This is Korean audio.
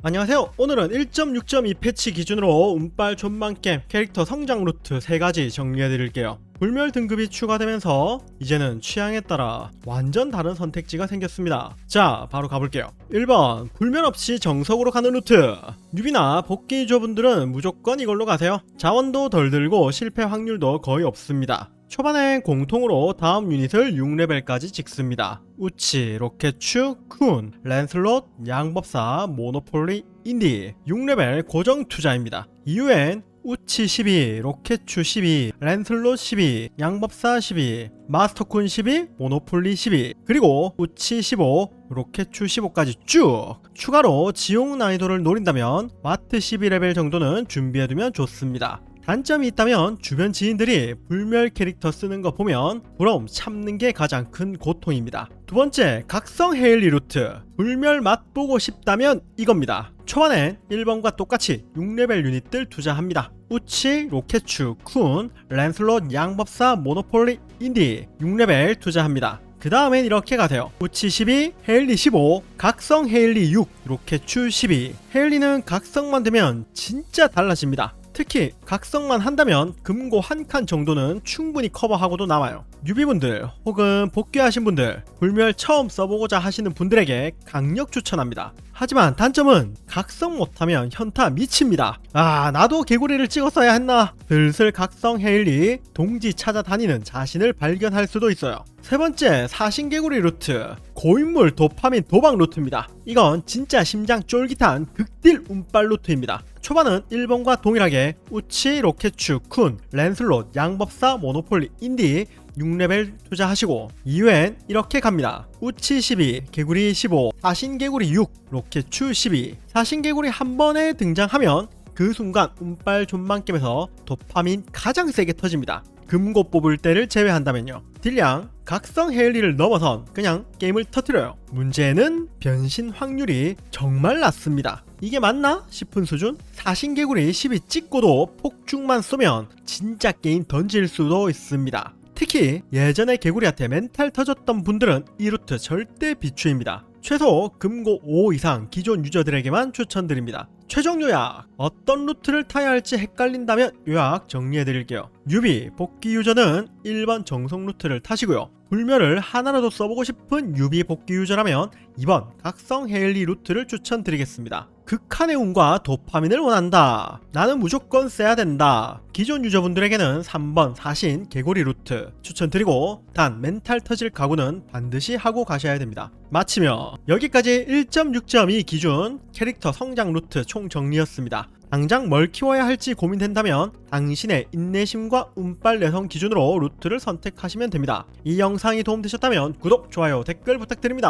안녕하세요. 오늘은 1.6.2 패치 기준으로 운빨 존망겜 캐릭터 성장 루트 3가지 정리해드릴게요. 불멸 등급이 추가되면서 이제는 취향에 따라 완전 다른 선택지가 생겼습니다. 자, 바로 가볼게요. 1번, 불멸 없이 정석으로 가는 루트. 뉴비나 복귀 유저분들은 무조건 이걸로 가세요. 자원도 덜 들고 실패 확률도 거의 없습니다. 초반엔 공통으로 다음 유닛을 6레벨까지 찍습니다. 우치, 로켓추, 쿤, 랜슬롯, 양법사, 모노폴리, 인디 6레벨 고정 투자입니다. 이후엔 우치 12, 로켓추 12, 랜슬롯 12, 양법사 12, 마스터쿤 12, 모노폴리 12, 그리고 우치 15, 로켓추 15까지 쭉! 추가로 지옥 난이도를 노린다면 마트 12레벨 정도는 준비해두면 좋습니다. 단점이 있다면 주변 지인들이 불멸 캐릭터 쓰는 거 보면 부러움 참는 게 가장 큰 고통입니다. 두 번째, 각성 헤일리 루트. 불멸 맛보고 싶다면 이겁니다. 초반엔 1번과 똑같이 6레벨 유닛들 투자합니다. 우치, 로켓추, 쿤, 랜슬롯, 양법사, 모노폴리, 인디 6레벨 투자합니다. 그 다음엔 이렇게 가세요. 우치 12, 헤일리 15, 각성 헤일리 6, 로켓추 12. 헤일리는 각성만 되면 진짜 달라집니다. 특히 각성만 한다면 금고 한 칸 정도는 충분히 커버하고도 남아요. 뉴비분들 혹은 복귀하신 분들 불멸 처음 써보고자 하시는 분들에게 강력 추천합니다. 하지만 단점은 각성 못하면 현타 미칩니다. 아 나도 개구리를 찍었어야 했나? 슬슬 각성 헤일리 동지 찾아다니는 자신을 발견할 수도 있어요. 세 번째 사신개구리 루트 고인물 도파민 도박 루트입니다. 이건 진짜 심장 쫄깃한 극딜 운빨 루트입니다. 초반은 1번과 동일하게 우치, 로켓추, 쿤, 랜슬롯, 양법사, 모노폴리, 인디 6레벨 투자하시고 이후엔 이렇게 갑니다. 우치 12, 개구리 15, 사신개구리 6, 로켓추 12 사신개구리 한 번에 등장하면 그 순간 운빨 존망겜에서 도파민 가장 세게 터집니다. 금고 뽑을 때를 제외한다면요. 딜량 각성 헤일리를 넘어선 그냥 게임을 터트려요. 문제는 변신 확률이 정말 낮습니다. 이게 맞나 싶은 수준? 사신개구리 12 찍고도 폭죽만 쏘면 진짜 게임 던질 수도 있습니다. 특히 예전에 개구리한테 멘탈 터졌던 분들은 이 루트 절대 비추입니다. 최소 금고 5 이상 기존 유저들에게만 추천드립니다. 최종 요약 어떤 루트를 타야 할지 헷갈린다면 요약 정리해드릴게요. 유비 복귀 유저는 1번 정석 루트를 타시고요. 불멸을 하나라도 써보고 싶은 유비 복귀 유저라면 2번 각성 헤일리 루트를 추천드리겠습니다. 극한의 운과 도파민을 원한다. 나는 무조건 써야 된다. 기존 유저분들에게는 3번 사신 개구리 루트 추천드리고 단 멘탈 터질 각오는 반드시 하고 가셔야 됩니다. 마치며 여기까지 1.6.2 기준 캐릭터 성장 루트 총 정리였습니다. 당장 뭘 키워야 할지 고민된다면 당신의 인내심과 운빨 내성 기준으로 루트를 선택하시면 됩니다. 이 영상이 도움되셨다면 구독, 좋아요, 댓글 부탁드립니다.